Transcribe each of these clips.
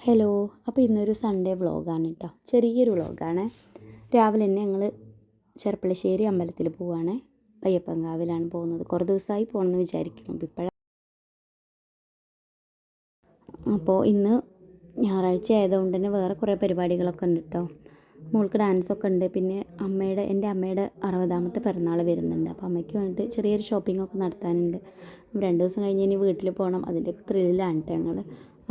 Hello അപ്പോൾ ഇന്നൊരു Sunday വ്ളോഗാണ് കേട്ടോ ചെറിയൊരു വ്ളോഗാണ് രാവിലെ തന്നെ ഞങ്ങൾ ചെർപ്പളശ്ശേരി അമ്പലത്തിൽ പോവുകയാണ് അയ്യപ്പങ്കാവിലാണ് പോകുന്നത്. കുറേ ദിവസമായി പോകണമെന്ന് വിചാരിക്കുന്നു. ഇപ്പോഴാണ് അപ്പോൾ ഇന്ന് ഞായറാഴ്ച ആയതുകൊണ്ട് തന്നെ വേറെ കുറേ പരിപാടികളൊക്കെ ഉണ്ട് കേട്ടോ മോൾക്ക് ഡാൻസൊക്കെ ഉണ്ട്. പിന്നെ അമ്മയുടെ എന്റെ അമ്മയുടെ അറുപതാമത്തെ പിറന്നാൾ വരുന്നുണ്ട്. അപ്പോൾ അമ്മയ്ക്ക് വേണ്ടിയിട്ട് ചെറിയൊരു ഷോപ്പിംഗ് ഒക്കെ നടത്താനുണ്ട്. രണ്ട് ദിവസം കഴിഞ്ഞ് ഇനി വീട്ടിൽ പോകണം അതിന്റെയൊക്കെ ത്രില്ലാണ് കേട്ടോ ഞങ്ങൾ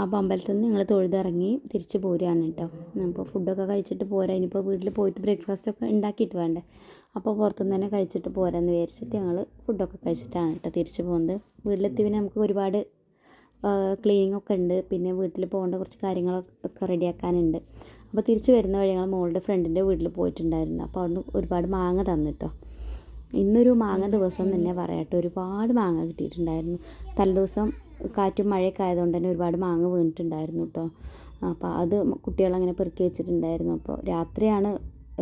അപ്പോൾ അമ്പലത്തിൽ നിന്ന് ഞങ്ങൾ തൊഴുതിറങ്ങി തിരിച്ച് പോരുകയാണ് കേട്ടോ അപ്പോൾ ഫുഡൊക്കെ കഴിച്ചിട്ട് പോരാ. ഇനിയിപ്പോൾ വീട്ടിൽ പോയിട്ട് ബ്രേക്ക്ഫാസ്റ്റ് ഒക്കെ ഉണ്ടാക്കിയിട്ട് വേണ്ടേ. അപ്പോൾ പുറത്തുനിന്ന് തന്നെ കഴിച്ചിട്ട് പോരാന്ന് വിചാരിച്ചിട്ട് ഞങ്ങൾ ഫുഡൊക്കെ കഴിച്ചിട്ടാണ് കേട്ടോ തിരിച്ച് പോകുന്നത് വീട്ടിലെത്തി പിന്നെ നമുക്ക് ഒരുപാട് ക്ലീനിങ് ഒക്കെ ഉണ്ട് പിന്നെ വീട്ടിൽ പോകേണ്ട കുറച്ച് കാര്യങ്ങളൊക്കെ റെഡിയാക്കാനുണ്ട്. അപ്പോൾ തിരിച്ച് വരുന്ന വഴി ഞങ്ങൾ മോളുടെ ഫ്രണ്ടിന്റെ വീട്ടിൽ പോയിട്ടുണ്ടായിരുന്നു. അപ്പോൾ അവിടുന്ന് ഒരുപാട് മാങ്ങ തന്നിട്ടോ ഇന്നൊരു മാങ്ങ ദിവസം തന്നെ പറയാട്ടോ. ഒരുപാട് മാങ്ങ കിട്ടിയിട്ടുണ്ടായിരുന്നു. തലേദിവസം കാറ്റും മഴയൊക്കെ ആയതുകൊണ്ട് തന്നെ ഒരുപാട് മാങ്ങ വീണിട്ടുണ്ടായിരുന്നു കേട്ടോ അപ്പോൾ അത് കുട്ടികളങ്ങനെ പെറുക്കി വെച്ചിട്ടുണ്ടായിരുന്നു. അപ്പോൾ രാത്രിയാണ്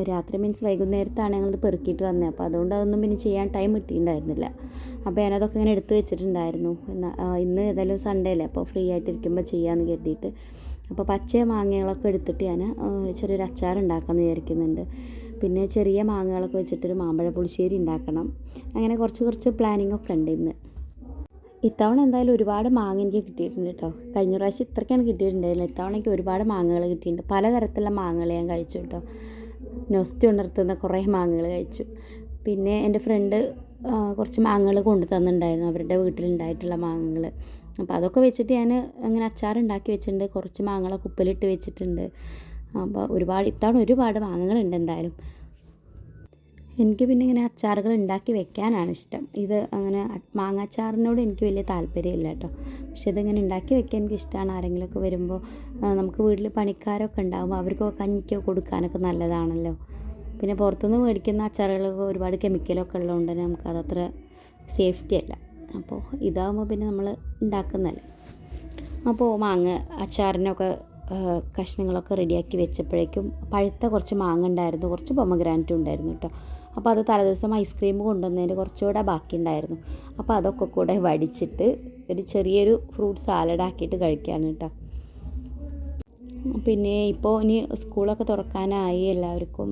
രാത്രി മീൻസ് വൈകുന്നേരത്താണ് ഞങ്ങളത് പെറുക്കിയിട്ട് വന്നത് അപ്പോൾ അതുകൊണ്ട് അതൊന്നും പിന്നെ ചെയ്യാൻ ടൈം കിട്ടിയിട്ടുണ്ടായിരുന്നില്ല. അപ്പോൾ ഞാനതൊക്കെ ഇങ്ങനെ എടുത്തു വെച്ചിട്ടുണ്ടായിരുന്നു. എന്നാൽ ഇന്ന് ഏതായാലും സൺഡേ അല്ലേ? അപ്പോൾ ഫ്രീ ആയിട്ടിരിക്കുമ്പോൾ ചെയ്യാമെന്ന് കരുതിയിട്ട്. അപ്പോൾ പച്ച മാങ്ങകളൊക്കെ എടുത്തിട്ട് ഞാൻ ചെറിയൊരു അച്ചാർ ഉണ്ടാക്കാമെന്ന് വിചാരിക്കുന്നുണ്ട്. പിന്നെ ചെറിയ മാങ്ങകളൊക്കെ വെച്ചിട്ടൊരു മാമ്പഴ പുളിശ്ശേരി ഉണ്ടാക്കണം. അങ്ങനെ കുറച്ച് കുറച്ച് പ്ലാനിങ് ഒക്കെ ഉണ്ട് ഇന്ന്. ഇത്തവണ എന്തായാലും ഒരുപാട് മാങ്ങ എനിക്ക് കിട്ടിയിട്ടുണ്ട് കേട്ടോ കഴിഞ്ഞ പ്രാവശ്യം ഇത്രയ്ക്കാണ് കിട്ടിയിട്ടുണ്ടായിരുന്നില്ല ഇത്തവണ എനിക്ക് ഒരുപാട് മാങ്ങകൾ കിട്ടിയിട്ടുണ്ട്. പലതരത്തിലുള്ള മാങ്ങകൾ ഞാൻ കഴിച്ചു കേട്ടോ നൊസ്റ്റ് ഉണർത്തുന്ന കുറേ മാങ്ങകൾ കഴിച്ചു. പിന്നെ എന്റെ ഫ്രണ്ട് കുറച്ച് മാങ്ങകൾ കൊണ്ടു തന്നിട്ടുണ്ടായിരുന്നു. അവരുടെ വീട്ടിലുണ്ടായിട്ടുള്ള മാങ്ങകൾ. അപ്പോൾ അതൊക്കെ വെച്ചിട്ട് ഞാൻ അങ്ങനെ അച്ചാർ ഉണ്ടാക്കി വെച്ചിട്ടുണ്ട്. കുറച്ച് മാങ്ങകളൊക്കെ ഉപ്പിലിട്ട് വെച്ചിട്ടുണ്ട്. അപ്പോൾ ഒരുപാട് ഇത്തവണ ഒരുപാട് മാങ്ങകളുണ്ട് എന്തായാലും. എനിക്ക് പിന്നെ ഇങ്ങനെ അച്ചാറുകൾ ഉണ്ടാക്കി വെക്കാനാണ് ഇഷ്ടം. ഇത് അങ്ങനെ മാങ്ങാച്ചാറിനോട് എനിക്ക് വലിയ താല്പര്യമില്ല കേട്ടോ. പക്ഷെ ഇതിങ്ങനെ ഉണ്ടാക്കി വെക്കാൻ എനിക്ക് ഇഷ്ടമാണ്. ആരെങ്കിലുമൊക്കെ വരുമ്പോൾ നമുക്ക് വീട്ടിൽ പണിക്കാരൊക്കെ ഉണ്ടാകുമ്പോൾ അവർക്കോ കഞ്ഞിക്കോ കൊടുക്കാനൊക്കെ നല്ലതാണല്ലോ. പിന്നെ പുറത്തുനിന്ന് മേടിക്കുന്ന അച്ചാറുകളൊക്കെ ഒരുപാട് കെമിക്കലൊക്കെ ഉള്ളതുകൊണ്ട് തന്നെ നമുക്ക് അതത്ര സേഫ്റ്റി അല്ല. അപ്പോൾ ഇതാകുമ്പോൾ പിന്നെ നമ്മൾ ഉണ്ടാക്കുന്നതല്ലേ. അപ്പോൾ മാങ്ങ അച്ചാറിനൊക്കെ കഷ്ണങ്ങളൊക്കെ റെഡിയാക്കി വെച്ചപ്പോഴേക്കും പഴുത്ത കുറച്ച് മാങ്ങ ഉണ്ടായിരുന്നു. കുറച്ച് പൊമഗ്രാനറ്റും ഉണ്ടായിരുന്നു കേട്ടോ. അപ്പോൾ അത് തലേദിവസം ഐസ്ക്രീം കൊണ്ടുവന്നതിന് കുറച്ചുകൂടെ ബാക്കി ഉണ്ടായിരുന്നു അപ്പോൾ അതൊക്കെ കൂടെ വടിച്ചിട്ട് ഒരു ചെറിയൊരു ഫ്രൂട്ട് സാലഡ് ആക്കിയിട്ട് കഴിക്കാണ് കേട്ടോ. പിന്നെ ഇപ്പോൾ ഇനി സ്കൂളൊക്കെ തുറക്കാനായി എല്ലാവർക്കും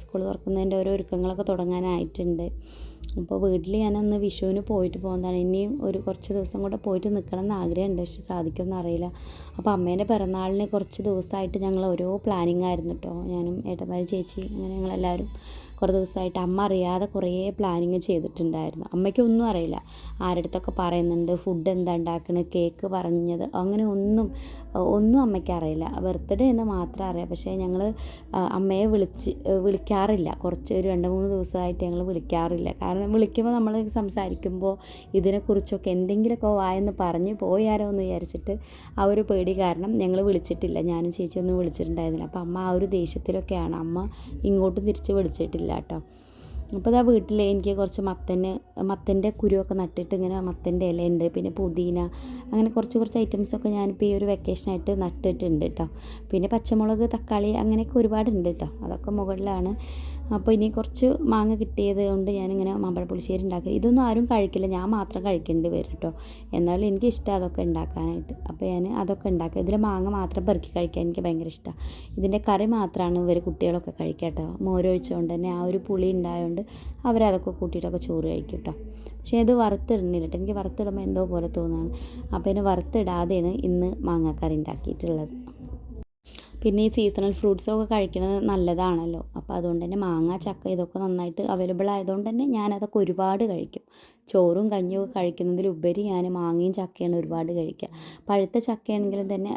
സ്കൂൾ തുറക്കുന്നതിന്റെ ഓരോ ഒരുക്കങ്ങളൊക്കെ തുടങ്ങാനായിട്ടുണ്ട്. അപ്പോൾ വീട്ടിൽ ഞാനന്ന് വിഷുവിന് പോയിട്ട് പോകുന്നതാണ്. ഇനിയും ഒരു കുറച്ച് ദിവസം കൂടെ പോയിട്ട് നിൽക്കണം എന്ന് ആഗ്രഹമുണ്ട്. പക്ഷെ സാധിക്കുമെന്ന് അറിയില്ല. അപ്പോൾ അമ്മേന്റെ പിറന്നാളിന് കുറച്ച് ദിവസമായിട്ട് ഞങ്ങൾ ഓരോ പ്ലാനിങ് ആയിരുന്നു കേട്ടോ ഞാനും ഏട്ടന്മാരും ചേച്ചി അങ്ങനെ ഞങ്ങളെല്ലാവരും കുറേ ദിവസമായിട്ട് അമ്മ അറിയാതെ കുറേ പ്ലാനിങ് ചെയ്തിട്ടുണ്ടായിരുന്നു. അമ്മയ്ക്കൊന്നും അറിയില്ല. ആരുടെ അടുത്തൊക്കെ പറയുന്നുണ്ട് ഫുഡ് എന്താ ഉണ്ടാക്കുന്നത് കേക്ക് പറഞ്ഞത് അങ്ങനെ ഒന്നും ഒന്നും അമ്മയ്ക്ക് അറിയില്ല. ബർത്ത്ഡേ എന്ന് മാത്രം അറിയാം. പക്ഷേ ഞങ്ങൾ അമ്മയെ വിളിച്ച് വിളിക്കാറില്ല. കുറച്ച് ഒരു രണ്ട് മൂന്ന് ദിവസമായിട്ട് ഞങ്ങൾ വിളിക്കാറില്ല. കാരണം വിളിക്കുമ്പോൾ നമ്മൾ സംസാരിക്കുമ്പോൾ ഇതിനെക്കുറിച്ചൊക്കെ എന്തെങ്കിലുമൊക്കെ വായെന്ന് പറഞ്ഞ് പോയാലോ എന്ന് വിചാരിച്ചിട്ട് ആ ഒരു പേടി കാരണം ഞങ്ങൾ വിളിച്ചിട്ടില്ല. ഞാനും ചേച്ചിയൊന്നും വിളിച്ചിട്ടുണ്ടായിരുന്നില്ല. അപ്പോൾ അമ്മ ആ ഒരു ദേഷ്യത്തിലൊക്കെയാണ് അമ്മ ഇങ്ങോട്ടും തിരിച്ച് വിളിച്ചിട്ടില്ല കേട്ടോ. അപ്പോൾ ഇതാ വീട്ടിൽ എനിക്ക് കുറച്ച് മത്തന് മത്തന്റെ കുരുവൊക്കെ നട്ടിട്ട് ഇങ്ങനെ മത്തന്റെ ഇലയുണ്ട് പിന്നെ പുതിന അങ്ങനെ കുറച്ച് കുറച്ച് ഐറ്റംസൊക്കെ ഞാനിപ്പോൾ ഈ ഒരു വെക്കേഷനായിട്ട് നട്ടിട്ടുണ്ട് കേട്ടോ പിന്നെ പച്ചമുളക് തക്കാളി അങ്ങനെയൊക്കെ ഒരുപാടുണ്ട് കേട്ടോ അതൊക്കെ മുകളിലാണ്. അപ്പോൾ ഇനി കുറച്ച് മാങ്ങ കിട്ടിയത് കൊണ്ട് ഞാനിങ്ങനെ മാമ്പഴ പുളിശ്ശേരി ഉണ്ടാക്കി. ഇതൊന്നും ആരും കഴിക്കില്ല. ഞാൻ മാത്രം കഴിക്കേണ്ടി വരും കേട്ടോ എന്നാലും എനിക്ക് ഇഷ്ടം അതൊക്കെ ഉണ്ടാക്കാനായിട്ട്. അപ്പോൾ ഞാൻ അതൊക്കെ ഉണ്ടാക്കുക ഇതിൽ മാങ്ങ മാത്രം പെറുക്കി കഴിക്കാൻ എനിക്ക് ഭയങ്കര ഇഷ്ടമാണ് ഇതിന്റെ കറി മാത്രമാണ് ഇവർ കുട്ടികളൊക്കെ കഴിക്കുക കേട്ടോ മോരൊഴിച്ചുകൊണ്ട് തന്നെ ആ ഒരു പുളി ഉണ്ടായതുകൊണ്ട് അവരതൊക്കെ കൂട്ടിയിട്ടൊക്കെ ചോറ് കഴിക്കും കേട്ടോ പക്ഷേ ഇത് വറുത്തിടുന്നില്ല കേട്ടോ എനിക്ക് വറുത്തിടുമ്പോൾ എന്തോ പോലെ തോന്നുകയാണ് അപ്പോൾ ഇതിന് വറുത്തിടാതെയാണ് ഇന്ന് മാങ്ങാക്കറി ഉണ്ടാക്കിയിട്ടുള്ളത്. പിന്നെ ഈ സീസണൽ ഫ്രൂട്ട്സൊക്കെ കഴിക്കുന്നത് നല്ലതാണല്ലോ. അപ്പോൾ അതുകൊണ്ട് തന്നെ മാങ്ങ ചക്ക ഇതൊക്കെ നന്നായിട്ട് അവൈലബിൾ ആയതുകൊണ്ട് തന്നെ ഞാനതൊക്കെ ഒരുപാട് കഴിക്കും. ചോറും കഞ്ഞിയും ഒക്കെ കഴിക്കുന്നതിലുപരി ഞാൻ മാങ്ങയും ചക്കയാണ് ഒരുപാട് കഴിക്കുക. പഴുത്ത ചക്കയാണെങ്കിലും തന്നെ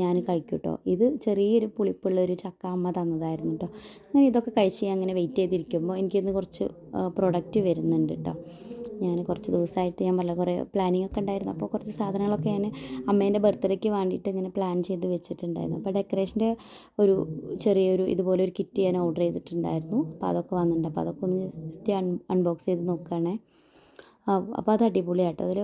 ഞാൻ കഴിക്കും കേട്ടോ ഇത് ചെറിയൊരു പുളിപ്പുള്ള ഒരു ചക്ക അമ്മ തന്നതായിരുന്നു കേട്ടോ അങ്ങനെ ഇതൊക്കെ കഴിച്ച് അങ്ങനെ വെയിറ്റ് ചെയ്തിരിക്കുമ്പോൾ എനിക്കിന്ന് കുറച്ച് പ്രൊഡക്റ്റ് വരുന്നുണ്ട് കേട്ടോ ഞാൻ കുറച്ച് ദിവസമായിട്ട് ഞാൻ പറഞ്ഞ കുറേ പ്ലാനിങ് ഒക്കെ ഉണ്ടായിരുന്നു. അപ്പോൾ കുറച്ച് സാധനങ്ങളൊക്കെ ഞാൻ അമ്മേന്റെ ബർത്ത്ഡേക്ക് വേണ്ടിയിട്ട് ഇങ്ങനെ പ്ലാൻ ചെയ്ത് വെച്ചിട്ടുണ്ടായിരുന്നു. അപ്പോൾ ഡെക്കറേഷന്റെ ഒരു ചെറിയൊരു ഇതുപോലെ ഒരു കിറ്റ് ഞാൻ ഓർഡർ ചെയ്തിട്ടുണ്ടായിരുന്നു. അപ്പോൾ അതൊക്കെ വന്നിട്ടുണ്ട്. അപ്പോൾ അതൊക്കെ ഒന്ന് ജസ്റ്റ് അൺ അൺബോക്സ് ചെയ്ത് നോക്കുകയാണേ. അപ്പോൾ അത് അടിപൊളിയാട്ടോ. അതിൽ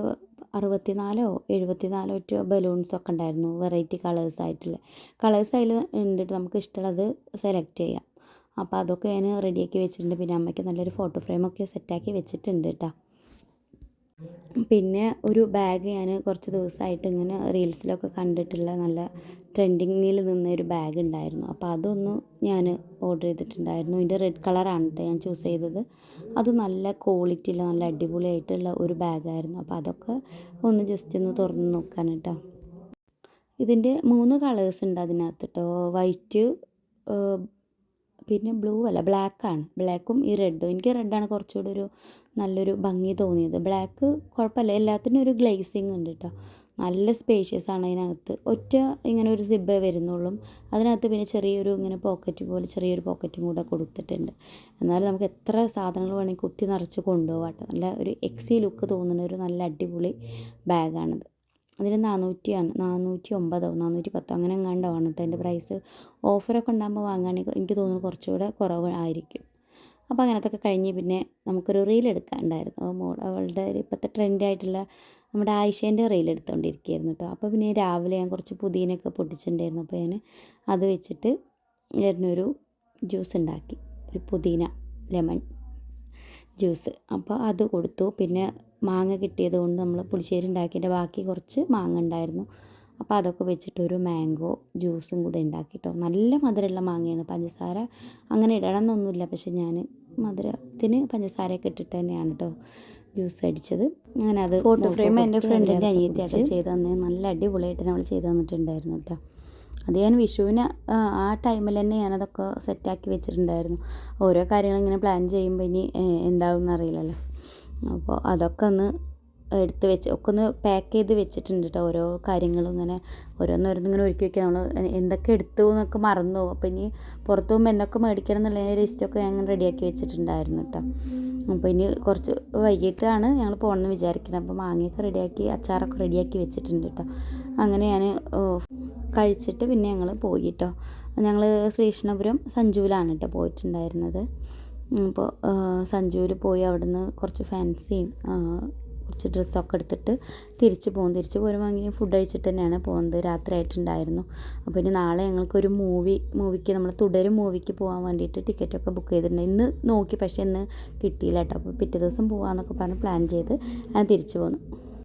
അറുപത്തിനാലോ എഴുപത്തിനാലോ ഒറ്റ ബലൂൺസ് ഒക്കെ ഉണ്ടായിരുന്നു. വെറൈറ്റി കളേഴ്സ് ആയിട്ടുള്ള. കളേഴ്സ് അതിൽ ഉണ്ട് നമുക്ക് ഇഷ്ടമുള്ളത് സെലക്ട് ചെയ്യാം. അപ്പോൾ അതൊക്കെ ഞാൻ റെഡിയാക്കി വെച്ചിട്ടുണ്ട്. പിന്നെ അമ്മയ്ക്ക് നല്ലൊരു ഫോട്ടോ ഫ്രെയിമൊക്കെ സെറ്റാക്കി വെച്ചിട്ടുണ്ട് കേട്ടോ പിന്നെ ഒരു ബാഗ് ഞാൻ കുറച്ച് ദിവസമായിട്ട് ഇങ്ങനെ റീൽസിലൊക്കെ കണ്ടിട്ടുള്ള നല്ല ട്രെൻഡിങ്ങിൽ നിന്ന ഒരു ബാഗ് ഉണ്ടായിരുന്നു അപ്പോൾ അതൊന്ന് ഞാൻ ഓർഡർ ചെയ്തിട്ടുണ്ടായിരുന്നു. ഇതിന്റെ റെഡ് കളറാണ് കേട്ടോ ഞാൻ ചൂസ് ചെയ്തത്. അത് നല്ല ക്വാളിറ്റിയിൽ നല്ല അടിപൊളിയായിട്ടുള്ള ഒരു ബാഗായിരുന്നു അപ്പോൾ അതൊക്കെ ഒന്ന് ജസ്റ്റ് ഒന്ന് തുറന്ന് നോക്കാൻ കേട്ടോ ഇതിന്റെ മൂന്ന് കളേഴ്സ് ഉണ്ട് അതിനകത്ത് കേട്ടോ വൈറ്റ് പിന്നെ ബ്ലൂ അല്ല ബ്ലാക്കാണ് ബ്ലാക്കും ഈ റെഡും എനിക്ക് റെഡാണ് കുറച്ചുകൂടി ഒരു നല്ലൊരു ഭംഗി തോന്നിയത്. ബ്ലാക്ക് കുഴപ്പമില്ല. എല്ലാത്തിനും ഒരു ഗ്ലേസിങ് ഉണ്ട് കേട്ടോ നല്ല സ്പേഷ്യസ് ആണ് അതിനകത്ത്. ഒറ്റ ഇങ്ങനെ ഒരു സിബ്ബേ വരുന്നുള്ളൂ. അതിനകത്ത് പിന്നെ ചെറിയൊരു ഇങ്ങനെ പോക്കറ്റ് പോലെ ചെറിയൊരു പോക്കറ്റും കൂടെ കൊടുത്തിട്ടുണ്ട്. എന്നാലും നമുക്ക് എത്ര സാധനങ്ങൾ വേണമെങ്കിൽ കുത്തി നിറച്ച് കൊണ്ടുപോകാം നല്ല ഒരു എക്സി ലുക്ക് തോന്നുന്ന ഒരു നല്ല അടിപൊളി ബാഗാണിത് അതിന് നാനൂറ്റിയാണ് നാനൂറ്റി ഒമ്പതോ നാനൂറ്റി പത്തോ അങ്ങനെ എങ്ങാണ്ടോ ആണ് കേട്ടോ അതിന്റെ പ്രൈസ് ഓഫറൊക്കെ ഉണ്ടാകുമ്പോൾ വാങ്ങുകയാണെങ്കിൽ എനിക്ക് തോന്നുന്നു കുറച്ചുകൂടെ കുറവ് ആയിരിക്കും. അപ്പോൾ അങ്ങനത്തൊക്കെ കഴിഞ്ഞ് പിന്നെ നമുക്കൊരു റീൽ എടുക്കാനുണ്ടായിരുന്നു. മോൾ അവളുടെ ഒരു ഇപ്പോഴത്തെ ട്രെൻഡായിട്ടുള്ള നമ്മുടെ ആയിഷേന്റെ റീൽ എടുത്തുകൊണ്ടിരിക്കുകയായിരുന്നു കേട്ടോ അപ്പോൾ പിന്നെ രാവിലെ ഞാൻ കുറച്ച് പുതിയനൊക്കെ പൊട്ടിച്ചിട്ടുണ്ടായിരുന്നു അപ്പോൾ ഞാൻ അത് വെച്ചിട്ട് ഞാനൊരു ജ്യൂസ് ഉണ്ടാക്കി. ഒരു പുതിന ലെമൺ ജ്യൂസ് അപ്പോൾ അത് കൊടുത്തു. പിന്നെ മാങ്ങ കിട്ടിയത് കൊണ്ട് നമ്മൾ പുളിശ്ശേരി ഉണ്ടാക്കിയതിന്റെ ബാക്കി കുറച്ച് മാങ്ങ ഉണ്ടായിരുന്നു. അപ്പോൾ അതൊക്കെ വെച്ചിട്ട് ഒരു മാംഗോ ജ്യൂസും കൂടെ ഉണ്ടാക്കി കേട്ടോ. നല്ല മധുരമുള്ള മാങ്ങയാണ് പഞ്ചസാര. അങ്ങനെ ഇടണം എന്നൊന്നുമില്ല പക്ഷെ ഞാൻ മധുരത്തിന് പഞ്ചസാരയൊക്കെ ഇട്ടിട്ട് തന്നെയാണ് കേട്ടോ ജ്യൂസ് അടിച്ചത്. അങ്ങനെ അത് ഫോട്ടോ ഫ്രെയിം എന്റെ ഫ്രണ്ടിന്റെ അനിയത്തിയായിട്ട് ചെയ്ത് തന്നെ നല്ല അടിപൊളിയായിട്ട് നമ്മൾ ചെയ്ത് തന്നിട്ടുണ്ടായിരുന്നു കേട്ടോ. അത് ഞാൻ വിഷുവിന് ആ, ആ ടൈമിൽ തന്നെ ഞാനതൊക്കെ സെറ്റാക്കി വെച്ചിട്ടുണ്ടായിരുന്നു. ഓരോ കാര്യങ്ങൾ ഇങ്ങനെ പ്ലാൻ ചെയ്യുമ്പോൾ ഇനി എന്താവും എന്നറിയില്ലല്ലോ അപ്പോൾ അതൊക്കെ ഒന്ന് എടുത്ത് വെച്ച് ഒക്കെ ഒന്ന് പാക്ക് ചെയ്ത് വെച്ചിട്ടുണ്ട് കേട്ടോ ഓരോ കാര്യങ്ങളും ഇങ്ങനെ ഓരോന്നോരോന്ന് ഇങ്ങനെ ഒരുക്കി വെക്കുക നമ്മൾ എന്തൊക്കെ എടുത്തു എന്നൊക്കെ മറന്നു അപ്പോൾ ഇനി പുറത്തു പോകുമ്പോൾ എന്തൊക്കെ മേടിക്കണം എന്നുള്ളതിന്റെ ലിസ്റ്റൊക്കെ ഞാൻ ഇങ്ങനെ റെഡിയാക്കി വെച്ചിട്ടുണ്ടായിരുന്നു കേട്ടോ അപ്പോൾ ഇനി കുറച്ച് വൈകിട്ടാണ് ഞങ്ങൾ പോകണമെന്ന് വിചാരിക്കുന്നത് അപ്പോൾ മാങ്ങയൊക്കെ റെഡിയാക്കി അച്ചാറൊക്കെ റെഡിയാക്കി വെച്ചിട്ടുണ്ട് കേട്ടോ അങ്ങനെ ഞാൻ കഴിച്ചിട്ട് പിന്നെ ഞങ്ങൾ പോയി കേട്ടോ ഞങ്ങൾ ശ്രീകൃഷ്ണപുരം സഞ്ജുവിലാണ് കേട്ടോ പോയിട്ടുണ്ടായിരുന്നത്. അപ്പോൾ സഞ്ജുവിൽ പോയി അവിടുന്ന് കുറച്ച് ഫാൻസിയും കുറച്ച് ഡ്രസ്സൊക്കെ എടുത്തിട്ട് തിരിച്ച് പോകും. തിരിച്ച് പോരുമ്പോൾ ഫുഡ് കഴിച്ചിട്ട് തന്നെയാണ് പോകുന്നത്. രാത്രി ആയിട്ടുണ്ടായിരുന്നു അപ്പോൾ ഇനി നാളെ ഞങ്ങൾക്കൊരു മൂവി മൂവിക്ക് നമ്മൾ തുടരും മൂവിക്ക് പോകാൻ വേണ്ടിയിട്ട് ടിക്കറ്റൊക്കെ ബുക്ക് ചെയ്തിട്ടുണ്ട്. ഇന്ന് നോക്കി പക്ഷേ ഇന്ന് കിട്ടിയില്ല കേട്ടോ. അപ്പോൾ പിറ്റേ ദിവസം പോകാമെന്നൊക്കെ പറഞ്ഞ് പ്ലാൻ ചെയ്ത് ഞാൻ തിരിച്ചു പോന്നു.